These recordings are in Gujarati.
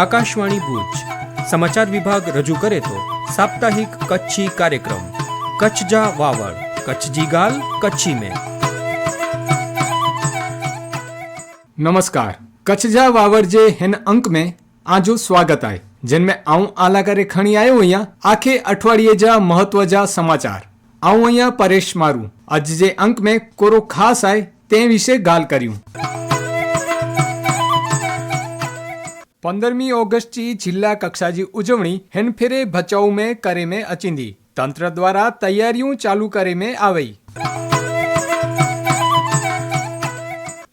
આકાશવાણી ભુજ. સમાચાર વિભાગ રજૂ કરે તો સાપ્તાહિક કચ્છી કાર્યક્રમ. કચ્છ જા વાવડ. કચ્છજી ગાલ, કચ્છી મેં નમસ્કાર. કચ્છ જા વાવડ જે હેન અંક મેં આજો સ્વાગત આય. જેનમે આઉં આલાકારે ખણી આયો અહીંયા આખે અઠવાડિયે જા મહત્વ જા સમાચાર. આઉં અહીંયા પરેશ મારું. આજ જે અંક મેં કોરો ખાસ આય તે વિશે ગાલ કર્યું. પંદરમી ઓગસ્ટની જિલ્લા કક્ષાજી ઉજવણી હેનફેરે ભચાઉ મેં કરે મેં અચિંદી. તંત્ર દ્વારા તૈયારીઓ ચાલુ કરે મેં આવી.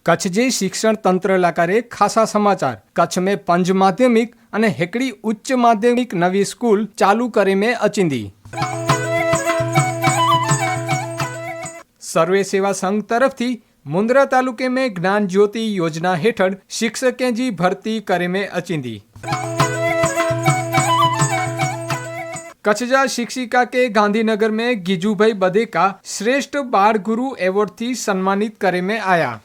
કચ્છ જે શિક્ષણ તંત્ર લાકારે ખાસા સમાચાર. કચ્છ મેં પંજ માધ્યમિક અને હેકડી ઉચ્ચ માધ્યમિક નવી સ્કૂલ ચાલુ કરે મેં અચિંદી. સર્વે સેવા સંઘ તરફથી मुंद्रा तालुके में ज्ञान ज्योति योजना हेठड़ शिक्षकें जी भर्ती करे में अचींदी कच्छ जा शिक्षिका के गांधीनगर में गिजू भाई बदे का श्रेष्ठ बाढ़ गुरु एवॉर्ड थी सम्मानित करे में आया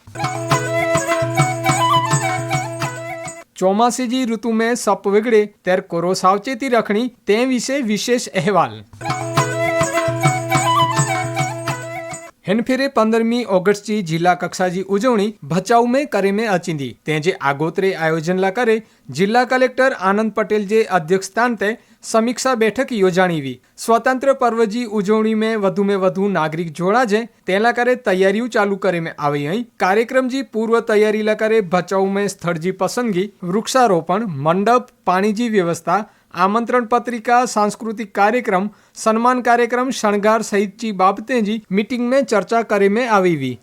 ચોમાસી જી ઋતુ મેં સપ વિગડે ત્યારે કોરો સાવચેતી રખણી તે વિશે વિશેષ અહેવાલ હેનફેરે પંદરમી ઓગસ્ટથી જિલ્લા કક્ષાજી ઉજવણી ભચાઉ મેં કરે મેં અચિંદી. તે જે આગોતરે આયોજનલા કરે, જિલ્લા કલેક્ટર આનંદ પટેલ જે અધ્યક્ષસ્થાનતે સમીક્ષા બેઠક યોજાણીવી. સ્વતંત્ર પર્વજી ઉજવણી મેં વધુ મેં વધુ નાગરિક જોડાજે તેલા કરે તૈયારીઓ ચાલુ કરે મેં આવી અહીં. કાર્યક્રમજી પૂર્વ તૈયારી લા કરે ભચાઉ મેં સ્થળજી પસંદગી, વૃક્ષારોપણ, મંડપ, પાણીજી વ્યવસ્થા આમંત્રણ પત્રિકા सांस्कृतिक कार्यक्रम सम्मान कार्यक्रम शणगार सहित की बाबतें जी मीटिंग में चर्चा करे में આવી વી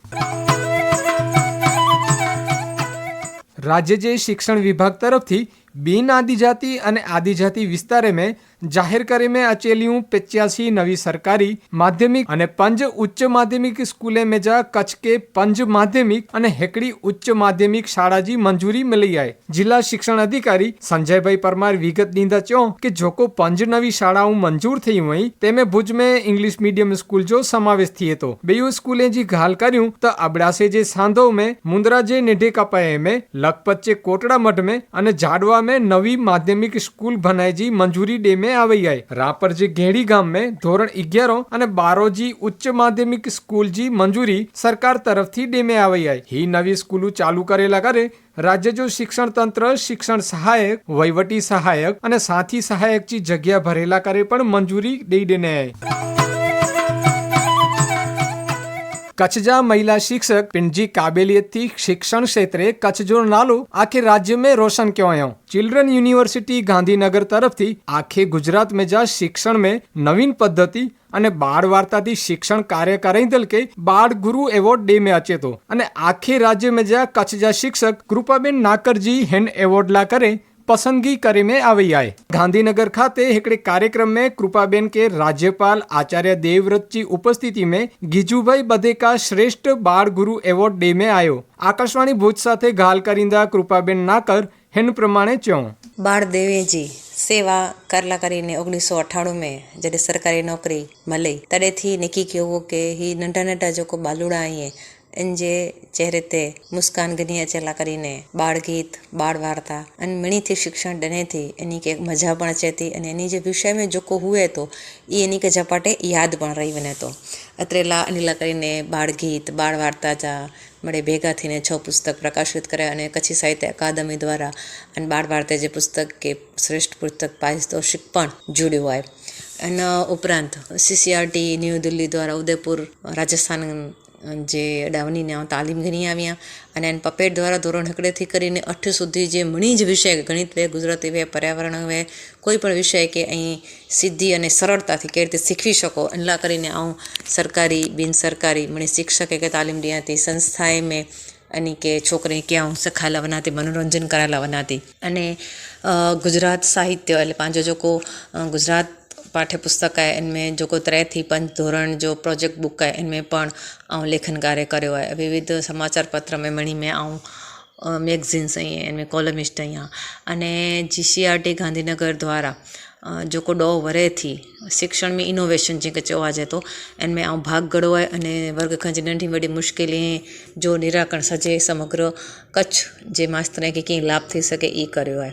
રાજ્ય જે શિક્ષણ વિભાગ તરફથી બિન આદિજાતિ અને આદિજાતિ વિસ્તારે में જાહેર કરીને અચેલીયું પચ્યાસી નવી સરકારી માધ્યમિક અને પંજ ઉચ્ચ માધ્યમિક સ્કૂલે મેજા કચ્છ કે પંજ માધ્યમિક અને હેકડી ઉચ્ચ માધ્યમિક શાળાજી મંજૂરી મળી આય. જિલ્લા શિક્ષણ અધિકારી સંજયભાઈ પરમાર વિગત દીધા ચો કે જોકો પંજ નવી શાળાઓ મંજૂર થઈ હોય, તેમે ભુજ મે ઇંગ્લિશ મીડિયમ સ્કૂલ જો સમાવેશ થયે તો. બેયુ સ્કૂલે જી ઘાલ કર્યું તો અબડાસે જે સાંધો મે, મુંદરા જે નેઢે કપાય મે, લખપત જે કોટડા મઠ મે અને જાડવા મે નવી માધ્યમિક સ્કૂલ ભનાય જી મંજૂરી ડે મે में આવી આય રાપર જે ઘેડી ગામ में ધોરણ અગિયારો અને બારોજી ઉચ્ચ માધ્યમિક સ્કૂલ જી મંજૂરી સરકાર તરફથી ડે में આવી આય ही નવી સ્કૂલો ચાલુ કરેલા કરે રાજ્ય જો શિક્ષણ તંત્ર શિક્ષણ સહાયક વહીવટી સહાયક અને સાથી સહાયક ची જગ્યા ભરેલા કરે પણ મંજૂરી દઈ દેને કચ્છ જા મહિલા શિક્ષક પિંજી કાબેલિયતથી શિક્ષણ ક્ષેત્રે કચ્છ જો નાલો આખે રાજ્ય में रोशन क्यों आयो चिल्ड्रन यूनिवर्सिटी गांधीनगर તરફથી આખે ગુજરાત में જા શિક્ષણ में નવીન પદ્ધતિ અને બાળ વાર્તાથી શિક્ષણ કાર્ય કરાઈ દલ કે બાળ ગુરુ એવોર્ડ ડે में અચે તો અને આખે રાજ્ય में જા કચ્છ જા શિક્ષક કૃપાબેન નાકરજી હેન એવોર્ડ લા કરે પસંદગી करे में આવી આય ગાંધીનગર ખાતે हिकिड़े कार्यक्रम में कृपाबेन के राज्यपाल आचार्य देवव्रत जी उपस्थिति में ગીજુભાઈ બધેકા શ્રેષ્ઠ બાળ ગુરુ એવોર્ડ ડે में આયો આકાશવાણી ભુજ સાથે ગાલ કરીંદા કૃપાબેન નાકર હેન પ્રમાણે ચ્યો બાળ દેવેજી સેવા કરલા કરીને ઓગણીસો અઠ્ઠાણું में जॾहिं सरकारी नौकिरी મળી તડેથી નક્કી કયો हुओ કે ही नंढा नंढा जेको बालूड़ा आहिनि જે જે રીતે મુસ્કાન ગનિયા ચેલા કરીને બાળગીત બાળ વાર્તા અને મણીથી શિક્ષણ ડનેથી એની કે મજા પણ ચેતી અને એની જે વિષય મેં જોકો હુએ તો એ એની કે ઝપાટે યાદ પણ રહી વને તો. અત્રેલા અનિલા કરીને બાળગીત બાળ વાર્તા જા મળે ભેગા થઈને છ પુસ્તક પ્રકાશિત કરે અને કચ્છી સાહિત્ય અકાદમી દ્વારા અને બાળ ભારતીય જે પુસ્તક કે શ્રેષ્ઠ પુસ્તક પારિતોષિક પણ જોડ્યું હોય. એના ઉપરાંત સીસીઆરટી ન્યૂ દિલ્હી દ્વારા ઉદયપુર, રાજસ્થાન જે અડાવણીને તાલીમ ઘણી આવ્યા અને એને પપેટ દ્વારા ધોરણ હકડેથી કરીને અઠ સુધી જે ઘણી જ વિષય ગણિત વે, ગુજરાતી વે, પર્યાવરણ વે, કોઈ પણ વિષય કે અહીં સિદ્ધિ અને સરળતાથી કેવી રીતે શીખવી શકો એટલા કરીને આવું સરકારી બિનસરકારી મને શિક્ષકે કે તાલીમ હતી સંસ્થાએ મેં અને કે છોકરી ક્યાં સખા લાવના હતી મનોરંજન કરા લાવના અને ગુજરાત સાહિત્ય એટલે પાંજો જોકો ગુજરાત पाठ्यपुस्तक आहे इन में जेको त्रै थी पंज धोरण जो प्रोजेक्ट बुक आहे इन में पण ऐं लेखन कार्य करियो आहे विविध समाचार पत्र में मणी में ऐं मैगज़ीन्स ऐं इन में कॉलमिस्ट आहियां अने G C R T Gandhinagar द्वारा जेको ॾोह वरे थी शिक्षण में इनोवेशन जंहिंखे चवाइजे थो इन में ऐं भाग घणो आहे अने वर्ग खां जी नंढी वॾी मुश्किली जो निराकरण सॼे समग्र कच्छ जे मास्तरनि खे कीअं लाभ थी सघे ई करियो आहे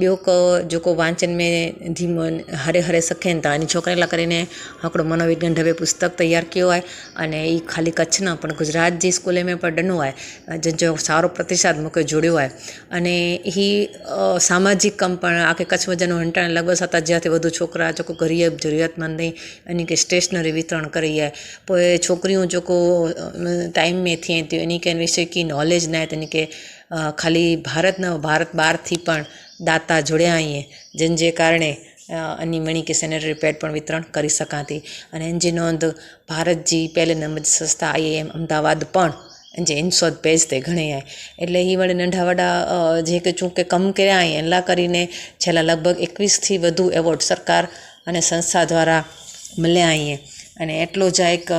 ॿियो को जेको वांचन में धीमन हरे हरे सखेनि था अने हिन छोकिरा કરીને हिकिड़ो मनोविज्ञान ढवे पुस्तक तयारु कयो आहे अने ई ख़ाली कच्छ न पण गुजरात जे स्कूल में पिणु ॾिनो आहे जंहिंजो सारो प्रतिसाद मूंखे जुड़ियो आहे अने ही सामाजिक कमु पिणु आखे कच्छ वजन हंटाइण लॻभॻि सत हज़ार ते वधू छोकिरा जेको ग़रीब ज़रूरतमंद आहिनि इन खे स्टेशनरी वितरण करी आहे पोइ छोकिरियूं जेको टाइम में थियनि थियूं इन खे विषय की नॉलेज न आहे त इन खे ख़ाली भारत न भारत ॿाहिरि थी पिणु દાતા જોડ્યા અહીંયા જેન જે કારણે અની મણી કે સેનેટરી પેડ પણ વિતરણ કરી શકાતી. અને એનજી નોંધ ભારતજી પહેલે નંબર સંસ્થા આઈએમ અમદાવાદ પણ જે ઇનસોદ પેજ તે ઘણી આય એટલે એ વડે નંઢા વડા જે કે ચૂંકે કમ કર્યા અહીં એટલા કરીને છેલ્લા લગભગ એકવીસથી વધુ એવોર્ડ સરકાર અને સંસ્થા દ્વારા મળ્યા અહીંયા અને એટલો જ આ એક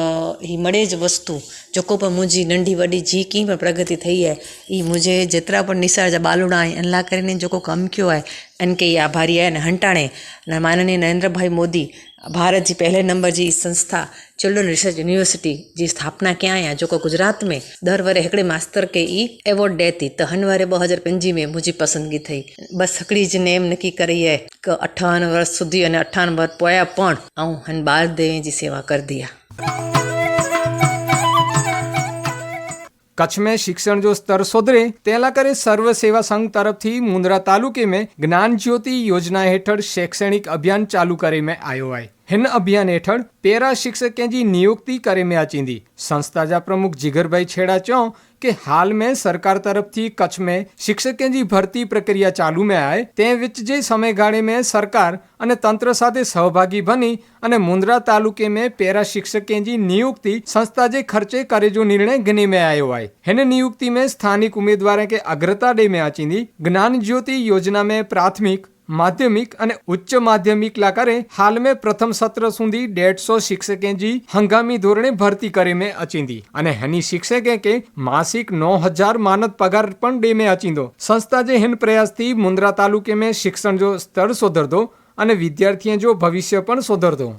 એ મળે જ વસ્તુ. જોકો પણ મુંજી નંઢી વડી જી કી પણ પ્રગતિ થઈ હે એ મુજે જેતરા પણ નિસાર જા બાલુણા આય અનલા કરીને જોકો કમ કયો આય, એન કે એ આભારી આય અને હંટાણે. અને માનનીય નરેન્દ્રભાઈ મોદી भारत जी पहले नंबर जी संस्था चिल्ड्रन रिसर्च यूनिवर्सिटी जी स्थापना कया आहे जेको गुजरात में दर वरे हिकिड़े मास्तर खे ई एवॉर्ड ॾिए थी त हिन वरे ॿ हज़ार पंजी में मुंहिंजी पसंदिगी थी बसि हिकिड़ी जी नेम नकी करी आहे की अठावन वर्ष सुधी अने अठावन वर्ष पोयां पण ऐं हन बार देवी जी सेवा करंदी आहे कच्छ में शिक्षण जो स्तर सुधरे तेला करे सर्व सेवा संघ तरफ थी मुंद्रा तालुके में ज्ञान ज्योति योजना हेठ शैक्षणिक अभियान चालू करे में आयो है હિન અભિયાન હેઠળ પેરા શિक्षकें નિયુક્તિ કરે મેં આચીંદી સંસ્થા જા પ્રમુખ જીગરભાઈ છેડા ચો કે હાલ મેં સરકાર તરફથી કચ્છ મેં શિક્ષકેં જી ભરતી પ્રક્રિયા ચાલુ મેં આય, તે વિચ જે સમયગાળે મેં સરકાર અને તંત્ર સાથે સહભાગી બની અને મુન્દ્રા તાલુકે મેં પેરા શિક્ષકેં જી નિયુક્તિ સંસ્થા જે ખર્ચે કરે જો નિર્ણય ગની મેં આયો આય. હેને નિયુક્તિ મેં સ્થાનિક ઉમેદવારે કે અગ્રતા ડે મેં આચીંદી જ્ઞાન જ્યોતિ યોજના મેં પ્રાથમિક માધ્યમિક અને ઉચ્ચ માધ્યમિક લાકારે હાલ મેં પ્રથમ સત્ર સુધી ડેઢસો શિક્ષકે જી હંગામી ધોરણે ભરતી કરી મેં અચીંદી. અને હેની શિક્ષકે કે માસિક નવ હજાર માનદ પગાર પણ ડે મેં અચીંદો. સંસ્થા જે હેન પ્રયાસથી મુન્દ્રા તાલુકે મેં શિક્ષણ જો સ્તર સુધરદો અને વિદ્યાર્થીએ જો ભવિષ્ય પણ સુધરદો.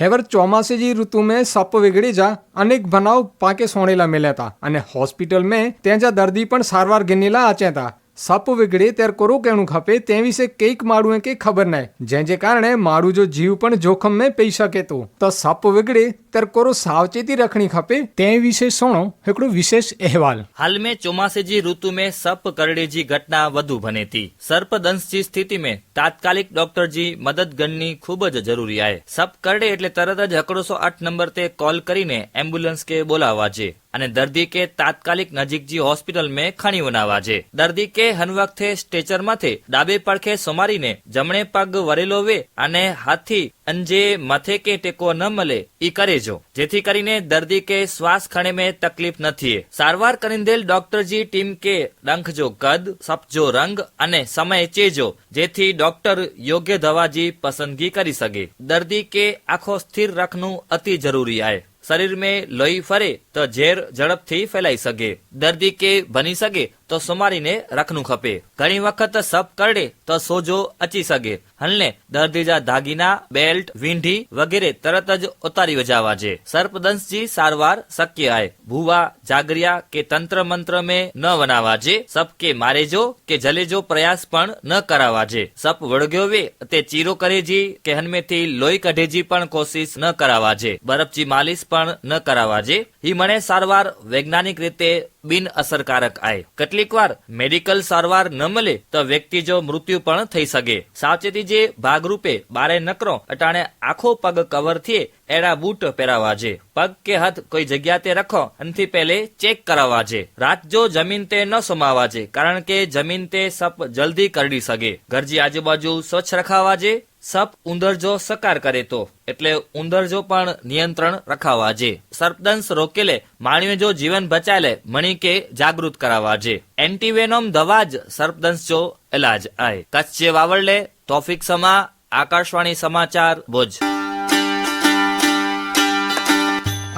હેવર ચોમાસે जी ऋतु में सप विगड़ी जा अनेक बनाव पाके सोणेला मिल्या था અને હોસ્પિટલ में ત્યાં જા દર્દી પણ સારવાર ગિનેલા અચ્યા હતા સપ વિગડે ત્યારે કોરો કહેણું ખપે, તે વિશે કંઈક માડું કે ખબર નહીં જે જે કારણે મારું જો જીવ પણ જોખમ મેં પઈ શકે તો. તો સપ વિગડે ત્યારે કોરો સાવચેતી રખણી ખપે, તે વિશે સુણો એકડો વિશેષ અહેવાલ. હાલ મેં ચોમાસે જી ઋતુ મેં સપ કરડે જી ઘટના વધુ બને થી સર્પદંશ જી સ્થિતિ મેં તાત્કાલિક ડોક્ટર જી મદદ ગણની ખૂબ જ જરૂરી આય. સપ કરડે એટલે તરત જ અકડોસો આઠ નંબર તે કોલ કરીને એમ્બ્યુલન્સ કે બોલાવવા જે. અને દર્દી કે તાત્કાલિક નજીકજી હોસ્પિટલ મેં ખણી વનાવા છે દર્દી કે હન વખતે સ્ટેચર માથે ડાબે પડખે સોમારીને જમણે પગ વરેલો વે અને હાથી અંજે મથે કે ટેકો ન મળે ઈ કરે જો. જેથી કરીને દર્દી કે શ્વાસ ખણે મેં તકલીફ નથી સારવાર કરીંદેલ ડોક્ટરજી ટીમ કે ડંખજો કદ સપજો રંગ અને સમય ચેજો, જેથી ડોક્ટર યોગ્ય દવાજી પસંદગી કરી શકે. દર્દી કે આખો સ્થિર રાખનું અતિ જરૂરી आहे શરીર में લોહી ફરે તો ઝેર ઝડપથી ફેલાઈ શકે. દર્દી કે બની શકે તો સુમારીને રખનું ખપે. ઘણી વખત સપ કરડે તો સોજો અચી શકે હલને દર્દી જા દાગીના, બેલ્ટ, વીંઢી વગેરે તરત જ ઉતારી વજાવા છે. સર્પદંશજી સારવાર શક્ય આય. ભૂવા, જાગરિયા કે તંત્ર મંત્ર મેં ન બનાવા છે. સપ કે મારેજો કે જલેજો પ્રયાસ પણ ન કરાવા છે. સપ વળગ્યો વે તે ચીરો કરેજી કે હનમેથી લોહી કઢેજી પણ કોશિશ ન કરાવા છે. બરફજી માલિશ પણ ન કરાવા છે. મને સારવાર વૈજ્ઞાનિક રીતે બિન અસરકારક આય. કેટલીક વાર મેડિકલ સારવાર ન મળે તો વ્યક્તિ જો મૃત્યુ પણ થઈ શકે. સાવચેતી જે ભાગરૂપે બારે નકરો અટાણે આખો પગ કવર થયે એડા બૂટ પહેરાવા છે પગ કે હાથ કોઈ જગ્યા તે રખો અનથી પહેલે ચેક કરાવવા છે રાત જો જમીન તે ન સમાવા છે કારણ કે જમીન તે સપ જલ્દી કરડી શકે. ઘરજી આજુબાજુ સ્વચ્છ રખાવા છે સપ ઉંદરજો સકાર કરે તો, એટલે ઉંદરજો પણ નિયંત્રણ રખાવા જે સર્પદંશ રોકેલે માણ્યો જો જીવન બચાલે મણી કે જાગૃત કરાવવા જે એન્ટીવેનોમ દવા જ સર્પદંશ જો ઇલાજ આય. કચ્છ વાવડલે તોફિક સમા, આકાશવાણી સમાચાર ભુજ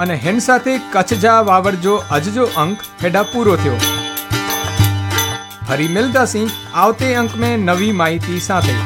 અને હેન સાથે કચ્છ જા વાવડજો અજજો અંક હેડા પૂરો થયો. ફરી મિલતા સિંહ આવતે અંક મેં નવી માહિતી સાથે.